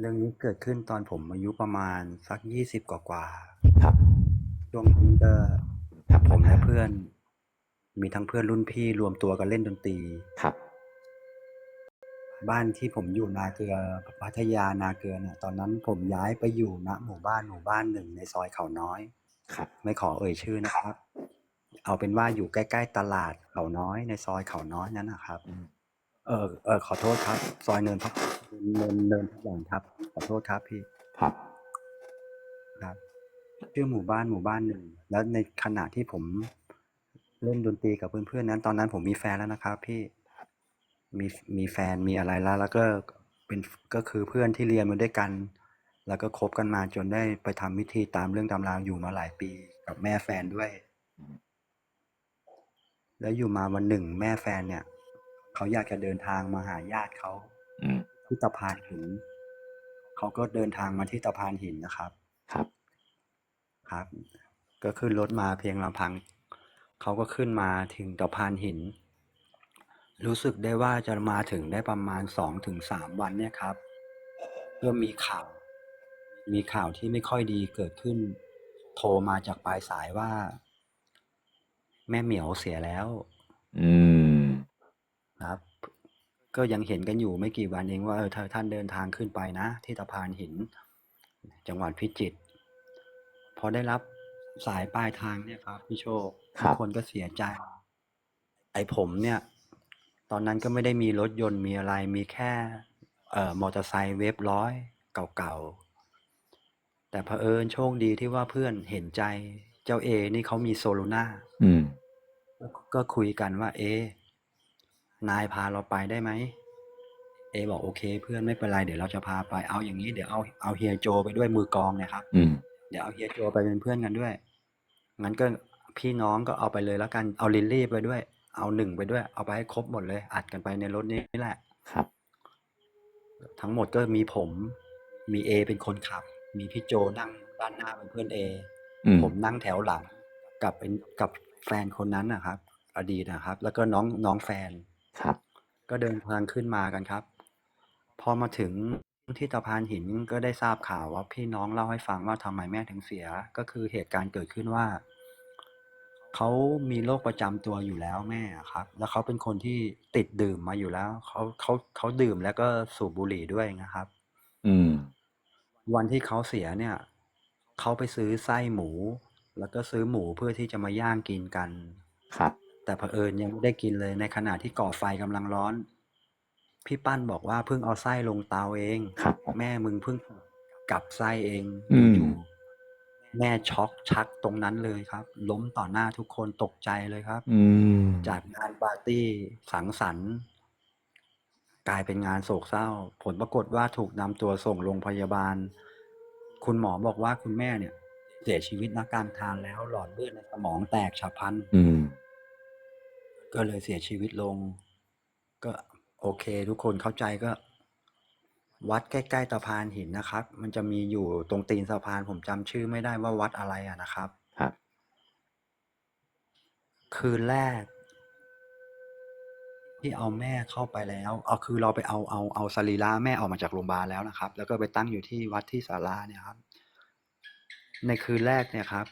เรื่องนี้เกิดขึ้นตอนผมอายุประมาณสัก20กว่าครับๆช่วงนั้นก็ครับผมปัญหาและเพื่อน มีทั้งเพื่อนรุ่นพี่รวมตัวกันเล่นดนตรีครับ บ้านที่ผมอยู่นาเกลือพัทยานาเกลือเนี่ย ตอนนั้นผมย้ายไปอยู่ณหมู่บ้านหมู่บ้านหนึ่งในซอยเขาน้อยครับ ไม่ขอเอ่ยชื่อนะครับ เอาเป็นว่าอยู่ใกล้ ๆ ตลาดเขาน้อยในซอยเขาน้อยนั้นนะครับอืม เออเออขอโทษครับ ซอยเนินพักเนินเนินพักหวานครับ ขอโทษครับพี่ครับ ครับชื่อหมู่บ้านหมู่บ้านหนึ่งแล้วในขณะที่ผมเล่นดนตรีกับเพื่อนๆนั้น ตอนนั้นผมมีแฟนแล้วนะครับ พี่มีมีแฟนมีอะไรแล้ว แล้วก็เป็นก็คือเพื่อนที่เรียนมาด้วยกัน แล้วก็คบกันมาจนได้ไปทำพิธีตามเรื่องตามราวอยู่มาหลายปีกับแม่แฟนด้วยอืมแล้วอยู่มาวันหนึ่งแม่แฟนเนี่ย เขาอยากจะเดินทางมาหาญาติเขาอืมที่ตะพานหิน เขาก็เดินทางมาที่ตะพานหินนะครับ ครับ ครับ ก็ขึ้นรถมาเพียงลำพัง เขาก็ขึ้นมาถึงตะพานหิน รู้สึกได้ว่าจะมาถึงได้ประมาณสองถึงสามวันเนี่ยครับเริ่มมีข่าว มีข่าวที่ไม่ค่อยดีเกิดขึ้น โทรมาจากปลายสายว่า แม่เหมียวเสียแล้ว อืม ครับ ก็ยังเห็นกันอยู่ไม่กี่วันเองว่าเออถ้าท่านเดินทางขึ้นไปนะ ที่ตะพานหิน จังหวัดพิจิตรพอได้รับสายปลายทางเนี่ยครับพี่โชคครัทุบกคนก็เสียใจ ไอ้ผมเนี่ย ตอนนั้นก็ไม่ได้มีรถยนต์มีอะไรมีแค่เอ่อมอเตอร์ไซค์เวฟร้อยเก่าๆ แต่เผอิญโชคดีที่ว่าเพื่อนเห็นใจเจ้าเอ นี่เขามีโซโลนาอืมก็คุยกันว่า เอะ นายพาเราไปได้ไหม เอบอกโอเค เพื่อนไม่เป็นไรเดี๋ยวเราจะพาไป เอาอย่างนี้เดี๋ยวเอาเอาเฮียโจไปด้วยมือกลองเนะครับ อืมเดี๋ยวเอาเฮียโจไปเป็นเพื่อนกันด้วย งั้นก็พี่น้องก็เอาไปเลยแล้วกัน เอาลิลลี่ไปด้วย เอาหนึ่งไปด้วย เอาไปให้ครบหมดเลย อัดกันไปในรถนี้แหละ ครับ ทั้งหมดก็มีผม มีเอเป็นคนขับ มีพี่โจนั่งด้านหน้าเป็นเพื่อนเอ อืมผมนั่งแถวหลัง กับเป็นกับแฟนคนนั้นนะครับ อดีตนะครับ แล้วก็น้องน้องแฟน ครับ ก็เดินทางขึ้นมากันครับ พอมาถึงที่ตะพานหินก็ได้ทราบข่าวว่าพี่น้องเล่าให้ฟังว่าทำไมแม่ถึงเสีย ก็คือเหตุการณ์เกิดขึ้นว่า เขามีโรคประจำตัวอยู่แล้วแม่อะครับ แล้วเขาเป็นคนที่ติดดื่มมาอยู่แล้ว เขาเขาเขาดื่มแล้วก็สูบบุหรี่ด้วยนะครับ อืม วันที่เขาเสียเนี่ย เขาไปซื้อไส้หมู แล้วก็ซื้อหมูเพื่อที่จะมาย่างกินกัน ครับ แต่เผอิญยังไม่ได้กินเลยในขณะที่ก่อไฟกำลังร้อน พี่ปั้นบอกว่าเพิ่งเอาไส้ลงเตาเอง ครับ แม่มึงเพิ่งกลับไส้เองอืมอยู่ๆแม่ช็อกชักตรงนั้นเลยครับ ล้มต่อหน้าทุกคนตกใจเลยครับ อืมจากงานปาร์ตี้สังสรรค์ กลายเป็นงานโศกเศร้า ผลปรากฏว่าถูกนำตัวส่งโรงพยาบาล คุณหมอบอกว่าคุณแม่เนี่ย เสียชีวิตนักกลางทานแล้วหลอดเลือดในสมองแตกฉับพลัน อืม ก็เลยเสียชีวิตลง ก็โอเค ทุกคนเข้าใจก็ วัดใกล้ๆสะพานหินนะครับ มันจะมีอยู่ตรงตีนสะพานผมจำชื่อไม่ได้ว่าวัดอะไรอะนะครับ ครับ คืนแรก ที่เอาแม่เข้าไปแล้วเอาคือเราไปเอาเอาเอาสรีระแม่ออกมาจากโรงพยาบาลแล้วนะครับ แล้วก็ไปตั้งอยู่ที่วัดที่ศาลาเนี่ยครับ ในคืนแรกเนี่ยครับ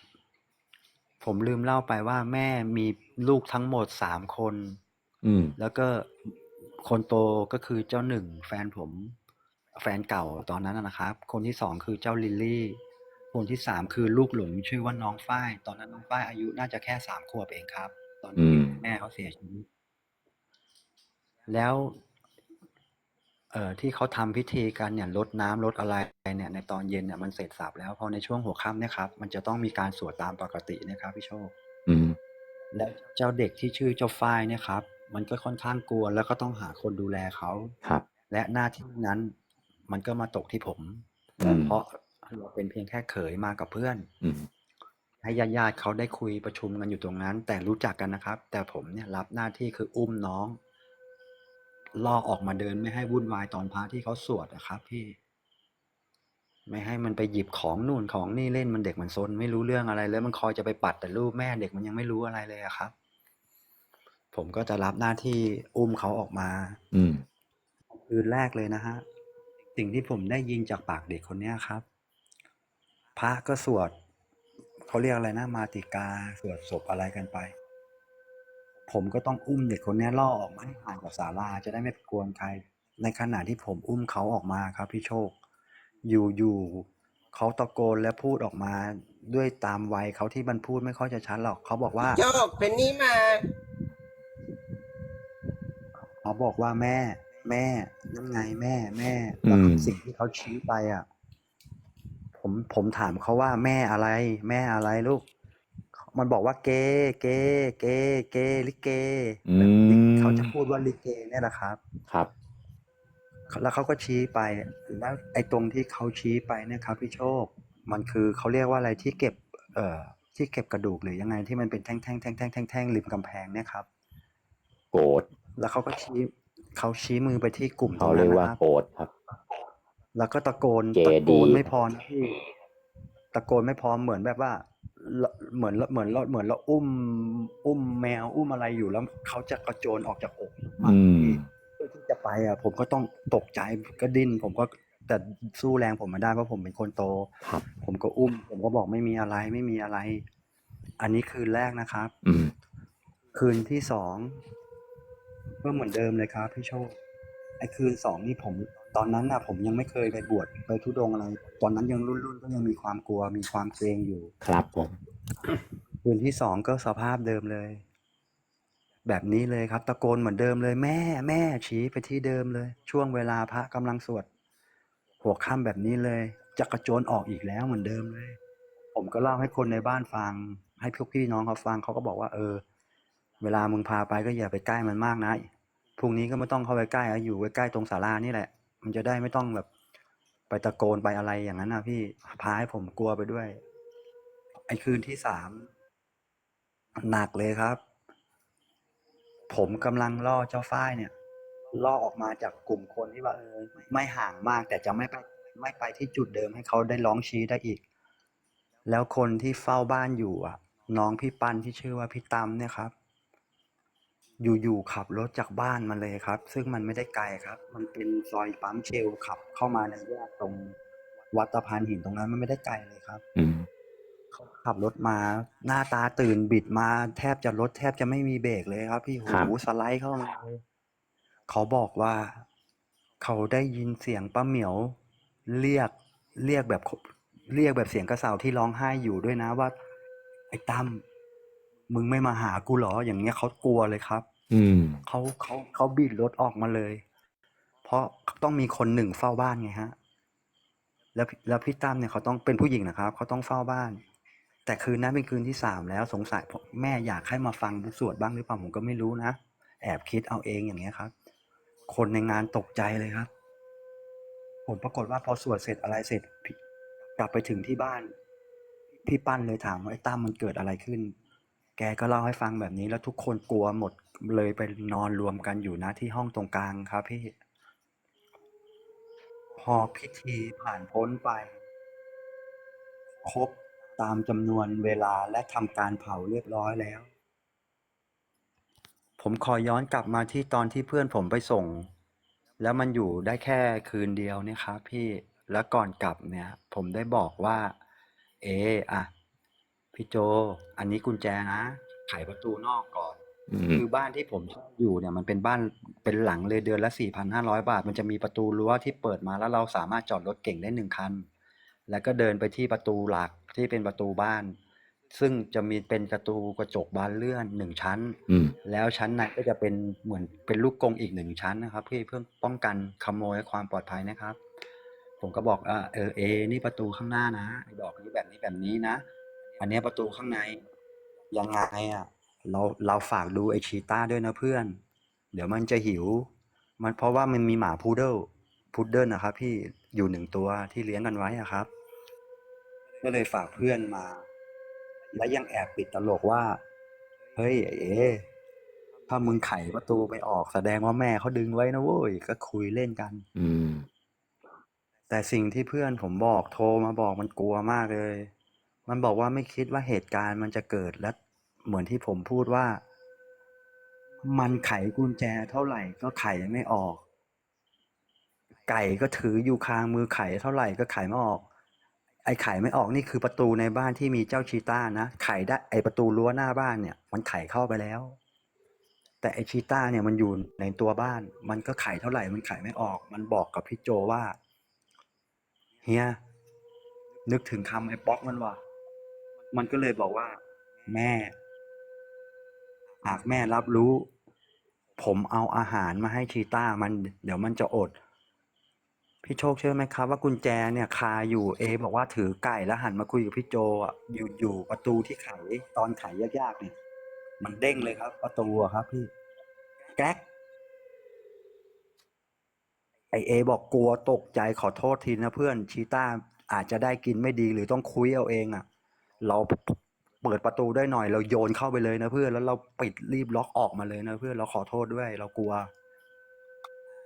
ผมลืมเล่าไปว่าแม่มีลูกทั้งหมดสามคน อืม แล้วก็คนโตก็คือเจ้าหนึ่งแฟนผม แฟนเก่าตอนนั้นนะนะครับ คนที่สองคือเจ้าลิลลี่ คนที่สามคือลูกหลงชื่อว่าน้องฝ้าย ตอนนั้นน้องฝ้ายอายุน่าจะแค่สามขวบเองครับ ตอนที่อืมแม่เขาเสียชีวิตแล้ว เอ่อที่เขาทำพิธีกันเนี่ยลดน้ำลดอะไรเนี่ยในตอนเย็นเนี่ยมันเสร็จสับแล้วพอในช่วงหัวค่ำเนี่ยครับมันจะต้องมีการสวดตามปกตินะครับพี่โชคอืมและเจ้าเด็กที่ชื่อเจ้าฝ้ายเนี่ยครับ มันก็ค่อนข้างกลัวแล้วก็ต้องหาคนดูแลเขาครับ และหน้าที่นั้นมันก็มาตกที่ผมอืมเพราะเราเป็นเพียงแค่เขยมากับเพื่อนอืมให้ญาติญาติๆเขาได้คุยประชุมกันอยู่ตรงนั้น แต่รู้จักกันนะครับ แต่ผมเนี่ยรับหน้าที่คืออุ้มน้อง ล่อออกมาเดินไม่ให้วุ่นวายตอนพระที่เขาสวดนะครับ พี่ ไม่ให้มันไปหยิบของนู่นของนี่เล่นมันเด็กมันซนไม่รู้เรื่องอะไรแล้วมันคอยจะไปปัดแต่รูปแม่เด็กมันยังไม่รู้อะไรเลยอะครับ ผมก็จะรับหน้าที่อุ้มเขาออกมา อืมคืนแรกเลยนะฮะสิ่งที่ผมได้ยินจากปากเด็กคนเนี้ยครับ พระก็สวดเขาเรียกอะไรนะมาติกาสวดศพอะไรกันไป ผมก็ต้องอุ้มเด็กคนเนี้ยล่อออกมาให้ห่างจากศาลาจะได้ไม่ไปกวนใคร ในขณะที่ผมอุ้มเขาออกมาครับพี่โชค อยู่อยู่เขาตะโกนและพูดออกมาด้วยตามวัยเขาที่มันพูดไม่ค่อยจะชัดหรอกเขาบอกว่าโจกเพนนี่มา เขาบอกว่าแม่ แม่นั่นไงแม่ แม่อืมแล้วสิ่งที่เขาชี้ไปอะ ผมผมถามเขาว่าแม่อะไร แม่อะไรลูก มันบอกว่าเกเกเกเกลิเกอืแบบลิมเขาจะพูดว่าลิเกเนี่ยแหละครับ ครับ แล้วเขาก็ชี้ไปแล้วไอ้ตรงที่เขาชี้ไปเนะครับ พี่โชค มันคือเขาเรียกว่าอะไรที่เก็บ เอ่อ ที่เก็บกระดูกหรือยังไงที่มันเป็นแท่งแท่งแท่งแท่งแท่งแท่งริมกำแพงเนี่ยครับ โกรธแล้วเขาก็ชี้เขาชี้มือไปที่กลุ่มตรเขางเรีนั้ยนกนะว่าครับ โกรธครับ แล้วก็ตะโกนเจตะโกนดีไม่พอนะพี่ตะโกนไม่พอเหมือนแบบว่า เราเหมือนเหมือนเราเหมือนเราอุ้ม อุ้มแมวอุ้มอะไรอยู่แล้วเขาจะกระโจนออกจากอกมาอืมพี่เพื่อที่จะไปอะ ผมก็ต้องตกใจก็ดิ้นผมก็แต่สู้แรงผมไม่ได้เพราะผมเป็นคนโตครับผมก็อุ้ม ผมก็บอกไม่มีอะไรไม่มีอะไร อันนี้คืนแรกนะครับอืมคืนที่สองก็เหมือนเดิมเลยครับพี่โชคไอ้คืนสองนี่ผม ตอนนั้นน่ะผมยังไม่เคยไปบวชไปทุดงค์อะไร ตอนนั้นยังรุ่นรุ่นๆก็ยังมีความกลัวมีความเกรงอยู่ ครับผมคืนที่สองก็สภาพเดิมเลย แบบนี้เลยครับ ตะโกนเหมือนเดิมเลย แม่แม่ชี้ไปที่เดิมเลย ช่วงเวลาพระกำลังสวด หัวค่ำแบบนี้เลยจะกระโจนออกอีกแล้วเหมือนเดิมเลย ผมก็เล่าให้คนในบ้านฟัง ให้พวกพี่น้องเขาฟังเขาก็บอกว่า เออ เวลามึงพาไปก็อย่าไปใกล้มันมากนะพรุ่งนี้ก็ไม่ต้องเข้าไปใกล้อะอยู่ใกล้ๆตรงศาลานี่แหละ มันจะได้ไม่ต้องแบบ ไปตะโกนไปอะไรอย่างนั้นนะพี่พาให้ผมกลัวไปด้วย ไอ้คืนที่สามหนักเลยครับ ผมกำลังล่อเจ้าฝ้ายเนี่ยล่อออกมาจากกลุ่มคนที่ว่าเออไม่ห่างมาก แต่จะไม่ไปไม่ไปที่จุดเดิมให้เขาได้ร้องชี้ได้อีก แล้วคนที่เฝ้าบ้านอยู่อะ น้องพี่ปันที่ชื่อว่าพี่ตั้มเนี่ยครับ อยู่ๆขับรถจากบ้านมาเลยครับ ซึ่งมันไม่ได้ไกลครับ มันเป็นซอยปั๊มเชลขับ เข้ามาในแยกตรงวัดตะพานหินตรงนั้นมันไม่ได้ไกลเลยครับอืมเขาขับรถมาหน้าตาตื่นบิดมาแทบจะรถแทบจะไม่มีเบรกเลยครับ พี่ครับหูสไลด์เข้ามาเลยเขาบอกว่าเขาได้ยินเสียงป้าเหมียว เรียกเรียกแบบเรียกแบบเสียงกระเสาที่ร้องไห้อยู่ด้วยนะว่า ไอ้ตั้ม มึงไม่มาหากูเหรอ อย่างเงี้ยเขากลัวเลยครับ อืมเขาเขาเขาบิดรถออกมาเลย เพราะต้องมีคนหนึ่งเฝ้าบ้านไงฮะ แล้วแล้วพี่ตั้มเนี่ยเขาต้องเป็นผู้หญิงนะครับเขาต้องเฝ้าบ้าน แต่คืนนั้นเป็นคืนที่สามแล้วสงสัยผมแม่อยากให้มาฟังสวดบ้างหรือเปล่าผมก็ไม่รู้นะแอบคิดเอาเองอย่างเงี้ยครับ คนในงานตกใจเลยครับ ผมปรากฏว่าพอสวดเสร็จอะไรเสร็จพี่กลับไปถึงที่บ้าน พี่ปั้นเลยถามว่าไอ้ตั้มมันเกิดอะไรขึ้น แกก็เล่าให้ฟังแบบนี้แล้วทุกคนกลัวหมดเลยไปนอนรวมกันอยู่นะที่ห้องตรงกลางครับพี่ พอพิธีผ่านพ้นไป ครบตามจำนวนเวลาและทำการเผาเรียบร้อยแล้ว ผมขอย้อนกลับมาที่ตอนที่เพื่อนผมไปส่ง แล้วมันอยู่ได้แค่คืนเดียวเนี่ยครับพี่แล้วก่อนกลับเนี่ย ผมได้บอกว่า เออะ พี่โจ อันนี้กุญแจนะ ไขประตูนอกก่อน อืมคือบ้านที่ผมเช่าอยู่เนี่ยมันเป็นบ้านเป็นหลังเลยเดือนละสี่พันห้าร้อยบาท มันจะมีประตูรั้วที่เปิดมาแล้วเราสามารถจอดรถเก่งได้หนึ่งคัน แล้วก็เดินไปที่ประตูหลักที่เป็นประตูบ้าน ซึ่งจะมีเป็นประตูกระจกบานเลื่อนหนึ่งชั้น อืมแล้วชั้นในก็จะเป็นเหมือนเป็นลูกกรงอีกหนึ่งชั้นนะครับเพื่อเพื่อป้องกันขโมยและความปลอดภัยนะครับ ผมก็บอกเออเออเอ นี่ประตูข้างหน้านะไอ้ดอกนี้แบบนี้แบบนี้นะ อันเนี้ยประตูข้างใน ยังไงอะ เราเราฝากดูไอชีต้าด้วยนะเพื่อน เดี๋ยวมันจะหิว มันเพราะว่ามันมีหมาพูดเดิลพูดเดิลนะครับ พี่อยู่หนึ่งตัวที่เลี้ยงกันไว้อะครับ ก็เลยฝากเพื่อนมา และยังแอบปิดตลกว่า เฮ้ยไอ้เอถ้ามึงไขประตูไม่ออกแสดงว่าแม่เขาดึงไว้นะเว้ยก็คุยเล่นกัน อืม แต่สิ่งที่เพื่อนผมบอกโทรมาบอกมันกลัวมากเลย มันบอกว่าไม่คิดว่าเหตุการณ์มันจะเกิดและเหมือนที่ผมพูดว่า มันไขกุญแจเท่าไหร่ก็ไขไม่ออก ไก่ก็ถืออยู่คางมือไขเท่าไหร่ก็ไขไม่ออก ไอ้ไขไม่ออกนี่คือประตูในบ้านที่มีเจ้าชีต้านะไขได้ไอ้ประตูรั้วหน้าบ้านเนี่ย มันไขเข้าไปแล้ว แต่ไอ้ชีต้าเนี่ยมันอยู่ในตัวบ้าน มันก็ไขเท่าไหร่มันไขไม่ออก มันบอกกับพี่โจว่าเฮียนึกถึงคำไอ้ป๊อกมันว่ะ มันก็เลยบอกว่า แม่ หากแม่รับรู้ ผมเอาอาหารมาให้ชีต้ามัน เดี๋ยวมันจะอด พี่โชคเชื่อไหมครับว่ากุญแจเนี่ยคาอยู่เอ บอกว่าถือไก่แล้วหันมาคุยกับพี่โจอะอยู่อยู่ประตูที่ไขตอนไขยากๆเนี่ยมันเด้งเลยครับ ประตูอะครับ พี่ แก๊กไอเอบอกกลัวตกใจขอโทษทีนะเพื่อนชีต้าอาจจะได้กินไม่ดีหรือต้องคุยเอาเองอะ เราเปิดประตูได้หน่อย เราโยนเข้าไปเลยนะเพื่อนแล้วเราปิดรีบล็อกออกมาเลยนะเพื่อนเราขอโทษด้วย เรากลัว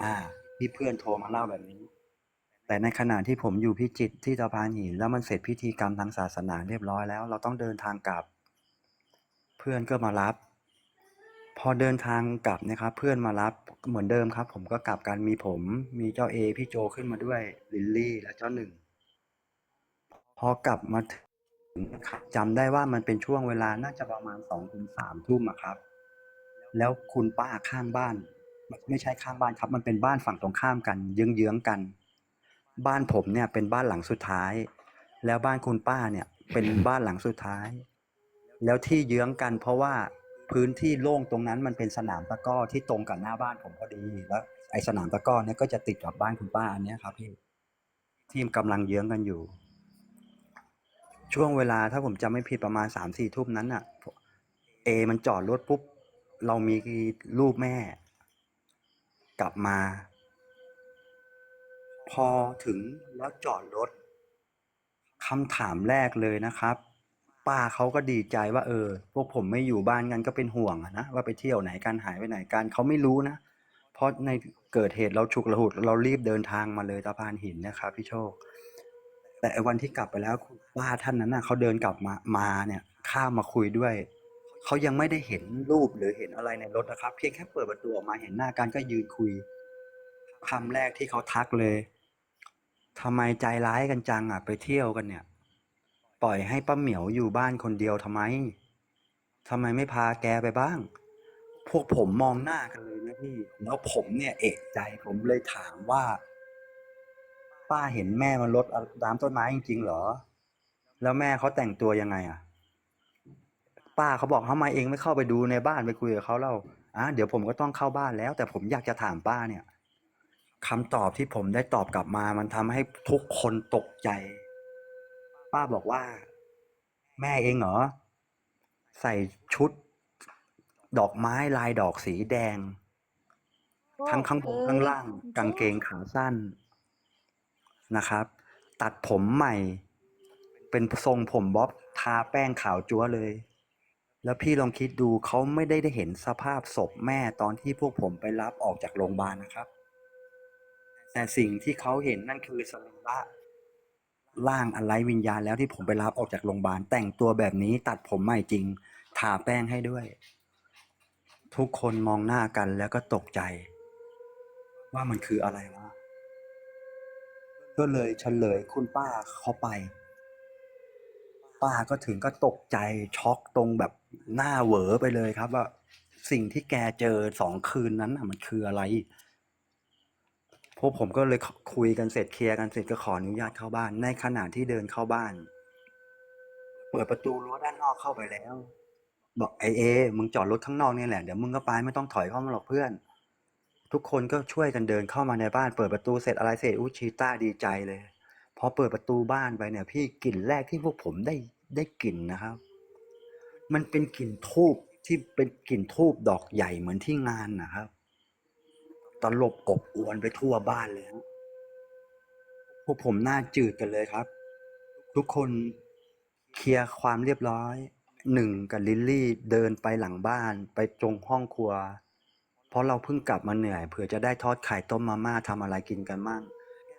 อ่าที่เพื่อนโทรมาเล่าแบบนี้ แต่ในขณะที่ผมอยู่พิจิตที่สะพานหินแล้วมันเสร็จพิธีกรรมทางศาสนาเรียบร้อยแล้ว เราต้องเดินทางกลับ เพื่อนก็มารับ พอเดินทางกลับนะครับ เพื่อนมารับเหมือนเดิมครับ ผมก็กลับกันมีผม มีเจ้าเอพี่โจขึ้นมาด้วยลิลลี่และเจ้าหนึ่งพอกลับมา จำได้ว่ามันเป็นช่วงเวลาน่าจะประมาณสองถึงสามทุ่มอะครับ แล้วคุณป้าข้างบ้าน ไม่ใช่ข้างบ้านครับ มันเป็นบ้านฝั่งตรงข้ามกัน เยื้องๆกัน บ้านผมเนี่ยเป็นบ้านหลังสุดท้าย แล้วบ้านคุณป้าเนี่ย เป็นบ้านหลังสุดท้าย แล้วที่เยื้องกันเพราะว่าพื้นที่โล่งตรงนั้นมันเป็นสนามตะก้อที่ตรงกับหน้าบ้านผมพอดี แล้วไอ้สนามตะก้อเนี่ยก็จะติดกับบ้านคุณป้าอันเนี้ยครับพี่ที่กำลังเยื้องกันอยู่ ช่วงเวลาถ้าผมจำไม่ผิดประมาณสามสี่ทุ่มนั้นน่ะเอมันจอดรถปุ๊บ เรามีรูปแม่ กลับมา พอถึงแล้วจอดรถคำถามแรกเลยนะครับ ป้าเขาก็ดีใจว่า เออ พวกผมไม่อยู่บ้านกันก็เป็นห่วงนะว่าไปเที่ยวไหนกันหายไปไหนกันเขาไม่รู้นะเพราะในเกิดเหตุเราฉุกระหุกเรารีบเดินทางมาเลยตะพานหินนะครับพี่โชค แต่ไอ้วันที่กลับไปแล้วคุณป้าท่านนั้นน่ะเขาเดินกลับมามาเนี่ยข้ามมาคุยด้วยเขายังไม่ได้เห็นรูปหรือเห็นอะไรในรถนะครับ เพียงแค่เปิดประตูออกมาเห็นหน้ากันก็ยืนคุยคำแรกที่เขาทักเลยทำไมใจร้ายกันจังอะไปเที่ยวกันเนี่ย ปล่อยให้ป้าเหมียวอยู่บ้านคนเดียวทำไมทำไมไม่พาแกไปบ้าง พวกผมมองหน้ากันเลยนะพี่ แล้วผมเนี่ยเอกใจผมเลยถามว่า ป้าเห็นแม่มันรดน้ำต้นไม้จริงๆเหรอ แล้วแม่เขาแต่งตัวยังไงอะ ป้าเขาบอกทำไมเองไม่เข้าไปดูในบ้านไปคุยกับเขาเล่าอะเดี๋ยวผมก็ต้องเข้าบ้านแล้ว แต่ผมอยากจะถามป้าเนี่ยคำตอบที่ผมได้ตอบกลับมา มันทำให้ทุกคนตกใจ ป้าบอกว่า แม่เองเหรอ ใส่ชุด ดอกไม้ลายดอกสีแดง ทั้งข้างบนข้างล่าง กางเกงขาสั้น นะครับ ตัดผมใหม่ เป็นทรงผมบ๊อบทาแป้งขาวจั๊วเลย แล้วพี่ลองคิดดูเขาไม่ได้ได้เห็นสภาพศพแม่ตอนที่พวกผมไปรับออกจากโรงพยาบาลนะครับ แต่สิ่งที่เขาเห็นนั่นคือสรีระร่างอะไรวิญญาณแล้วที่ผมไปรับออกจากโรงพยาบาล แต่งตัวแบบนี้ตัดผมใหม่จริงทาแป้งให้ด้วย ทุกคนมองหน้ากันแล้วก็ตกใจ ว่ามันคืออะไรวะ ก็เลยเฉลยคุณป้าเขาไป ป้าก็ถึงก็ตกใจช็อกตรงแบบหน้าเหวอไปเลยครับว่าสิ่งที่แกเจอสองคืนนั้นมันคืออะไรพวกผมก็เลยคุยกันเสร็จเคลียร์กันเสร็จก็ขออนุญาตเข้าบ้าน ในขณะที่เดินเข้าบ้าน เปิดประตูรั้วด้านนอกเข้าไปแล้ว บอกไอเอมึงจอดรถข้างนอกนี่แหละเดี๋ยวมึงก็ไปไม่ต้องถอยเข้ามาหรอกเพื่อน ทุกคนก็ช่วยกันเดินเข้ามาในบ้านเปิดประตูเสร็จอะไรเสร็จอุชีต้าดีใจเลยพอเปิดประตูบ้านไปเนี่ย พี่กลิ่นแรกที่พวกผมได้ได้กลิ่นนะครับ มันเป็นกลิ่นทูบที่เป็นกลิ่นทูบดอกใหญ่เหมือนที่งานนะครับตลบอบอวนไปทั่วบ้านเลยพวกผมหน้าจืดกันเลยครับ ทุกคนเคลียร์ความเรียบร้อยหนึ่งกับลิลลี่เดินไปหลังบ้านไปตรงห้องครัว เพราะเราเพิ่งกลับมาเหนื่อยเผื่อจะได้ทอดไข่ต้มมาม่าทำอะไรกินกันมั่ง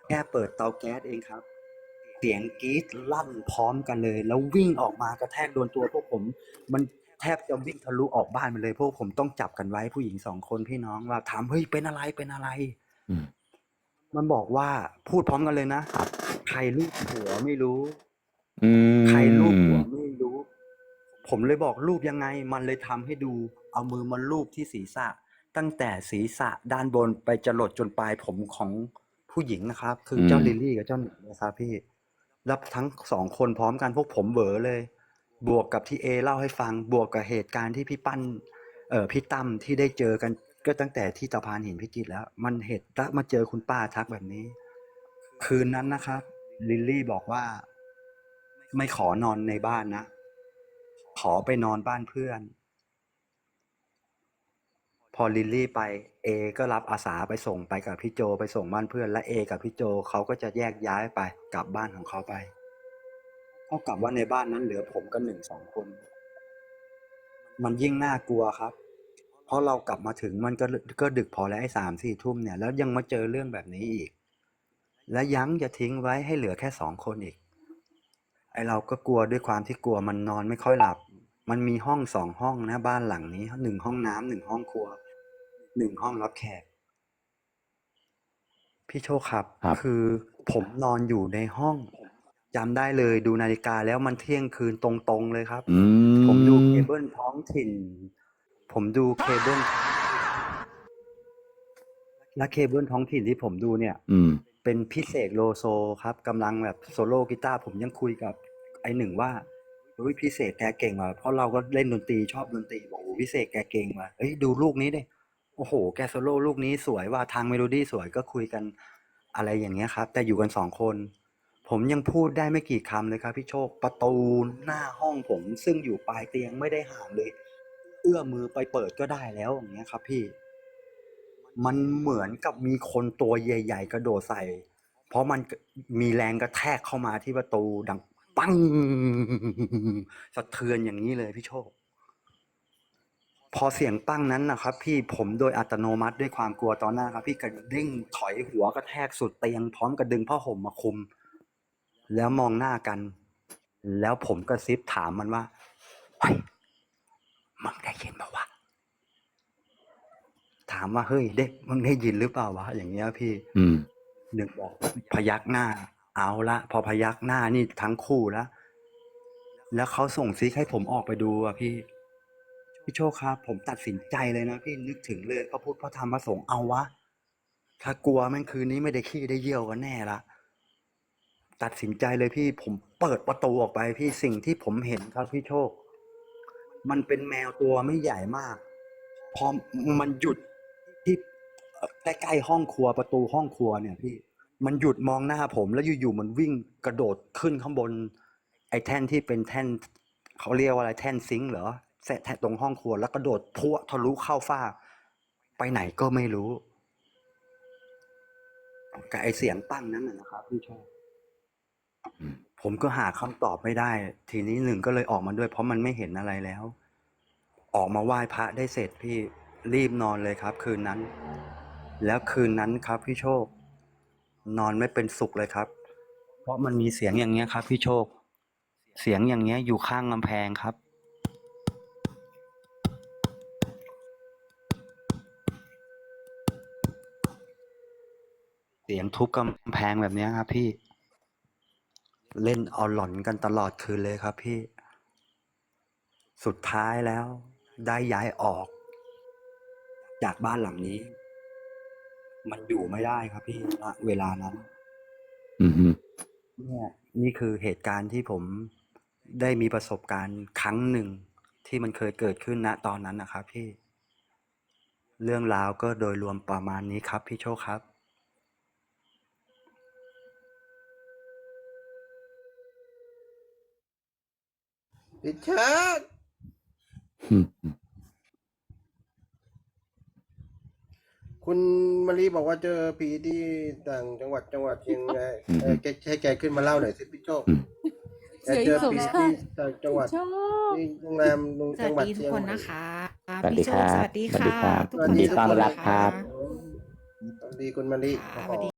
แค่เปิดเตาแก๊สเองครับ เสียงกรี๊ดลั่นพร้อมกันเลย แล้ววิ่งออกมากระแทกโดนตัวพวกผม มันแทบจะวิ่งทะลุออกบ้านไปเลยพวกผมต้องจับกันไว้ผู้หญิงสองคนพี่น้องว่าถามเฮ้ยเป็นอะไรเป็นอะไรอืมมันบอกว่าพูดพร้อมกันเลยนะครับใครลูกหัวไม่รู้อืมใครลูบหัวไม่รู้ ผมเลยบอกรูปยังไง มันเลยทำให้ดู เอามือมาลูบที่ศีรษะ ตั้งแต่ศีรษะด้านบนไปจรดจนปลายผมของผู้หญิงนะครับ คือเจ้าลิลลี่กับเจ้าหนูนะครับพี่รับทั้งสองคนพร้อมกันพวกผมเบอเลย บวกกับที่เอเล่าให้ฟังบวกกับเหตุการณ์ที่พี่ปั้น เออพี่ตั้มที่ได้เจอกันก็ตั้งแต่ที่ตะพานหินพิจิตรแล้ว มันเหตุล้วมาเจอคุณป้าทักแบบนี้ คืนนั้นนะครับ ลิลลี่บอกว่า ไม่ขอนอนในบ้านนะ ขอไปนอนบ้านเพื่อน พอลิลลี่ไปเอก็รับอาสาไปส่งไปกับพี่โจไปส่งบ้านเพื่อน และเอกับพี่โจเขาก็จะแยกย้ายไปกลับบ้านของเขาไปเท่ากับว่าในบ้านนั้นเหลือผมกันหนึ่งสองคน มันยิ่งน่ากลัวครับ เพราะเรากลับมาถึงมันก็ก็ดึกพอแล้วไอ้สามสี่ทุ่มเนี่ย แล้วยังมาเจอเรื่องแบบนี้อีก และยังจะทิ้งไว้ให้เหลือแค่สองคนอีกไอเราก็กลัวด้วยความที่กลัวมันนอนไม่ค่อยหลับ มันมีห้องสองห้องนะ บ้านหลังนี้หนึ่งห้องน้ำหนึ่งห้องครัวหนึ่งห้องรับแขก พี่โชคครับครับคือผมนอนอยู่ในห้องจำได้เลยดูนาฬิกาแล้วมันเที่ยงคืนตรงๆเลยครับ อืมผมดูเคเบิลท้องถิ่น ผมดูเคเบิลและเคเบิลท้องถิ่นที่ผมดูเนี่ย อืม เป็นพิเศษโลโซครับกำลังแบบโซโล่กีตาร์ผมยังคุยกับไอหนึ่งว่าเฮ้ยพิเศษแกเก่งว่ะเพราะเราก็เล่นดนตรีชอบดนตรีบอกโอ้พิเศษแกเก่งว่ะเอ้ยดูลูกนี้ดิโอ้โห แกโซโล่ลูกนี้สวยว่าทางเมโลดี้สวยก็คุยกันอะไรอย่างเงี้ยครับ แต่อยู่กันสองคน ผมยังพูดได้ไม่กี่คำเลยครับ พี่โชคประตูหน้าห้องผม ซึ่งอยู่ปลายเตียงไม่ได้ห่างเลย เอื้อมมือไปเปิดก็ได้แล้วอย่างเงี้ยครับพี่ มันเหมือนกับมีคนตัวใหญ่ ๆ กระโดดใส่ เพราะมันมีแรงกระแทกเข้ามาที่ประตูดัง ปังสะเทือนอย่างนี้เลยพี่โชค พอเสียงปั้งนั้นนะครับ พี่ผมโดยอัตโนมัติด้วยความกลัวตอนหน้าครับ พี่กระดิ่งถอยหัวกระแทกสุดเตียงพร้อมกับดึงผ้าห่มมาคลุม แล้วมองหน้ากัน แล้วผมกระซิบถามมันว่าเฮ้ยมึงได้ยินปะวะถามว่าเฮ้ยเด็กมึงได้ยินหรือเปล่าวะอย่างเงี้ยพี่ อืมหนึ่งบอกพยักหน้า เอาละพอพยักหน้านี่ทั้งคู่แล้ว แล้วเขาส่งซิกให้ผมออกไปดูอะพี่พี่โชคครับ ผมตัดสินใจเลยนะพี่นึกถึงเลยพระพุทธพระธรรมพระสงฆ์เอาวะ ถ้ากลัวแม่งคืนนี้ไม่ได้ขี้ได้เยี่ยวกันแน่ละตัดสินใจเลยพี่ผมเปิดประตูออกไปพี่สิ่งที่ผมเห็นครับพี่โชค มันเป็นแมวตัวไม่ใหญ่มาก พอมันหยุดที่ใกล้ๆห้องครัวประตูห้องครัวเนี่ยพี่ มันหยุดมองหน้าผม แล้วอยู่ๆมันวิ่งกระโดดขึ้นข้างบน ไอ้แท่นที่เป็นแท่นเขาเรียกว่าอะไรแท่นซิงค์เหรอแท่นตรงห้องครัวแล้วกระโดดพัวทะลุเข้าฝ้า ไปไหนก็ไม่รู้กับไอเสียงปั้งนั้นนะครับพี่โชคอืมผมก็หาคำตอบไม่ได้ ทีนี้หนึ่งก็เลยออกมาด้วย เพราะมันไม่เห็นอะไรแล้ว ออกมาไหว้พระได้เสร็จพี่รีบนอนเลยครับ คืนนั้น แล้วคืนนั้นครับพี่โชค นอนไม่เป็นสุขเลยครับ เพราะมันมีเสียงอย่างเงี้ยครับ พี่โชค เสียงอย่างเงี้ยอยู่ข้างกำแพงครับเสียงทุบกำแพงแบบเนี้ยครับ พี่ เล่นเอาหลอนกันตลอดคืนเลยครับ พี่ สุดท้ายแล้ว ได้ย้ายออก จากบ้านหลังนี้ มันอยู่ไม่ได้ครับพี่ณเวลานั้น อืมฮึเนี่ยนี่คือเหตุการณ์ที่ผมได้มีประสบการณ์ครั้งหนึ่งที่มันเคยเกิดขึ้นณตอนนั้นนะครับพี่ เรื่องราวก็โดยรวมประมาณนี้ครับ พี่โชคครับ ริชาร์ด อืมอืม คุณมารีบอกว่าเจอผีที่ต่างจังหวัดจังหวัดเชียงรายเออแกให้แกขึ้นมาเล่าหน่อยสิพี่โชคแกเจอผีที่ต่างจังหวัดชอบที่โรงแรมสจังหวัวัดสดีทุเชีกยงคใหนม่นะคะสวัสดีพี่โชคครับสวัสดีค่ะสวัสดีครับทุกยินดีต้อนรับะะครับ สวัสดีคุณมารี ค่ะโอ้สวัสโหดี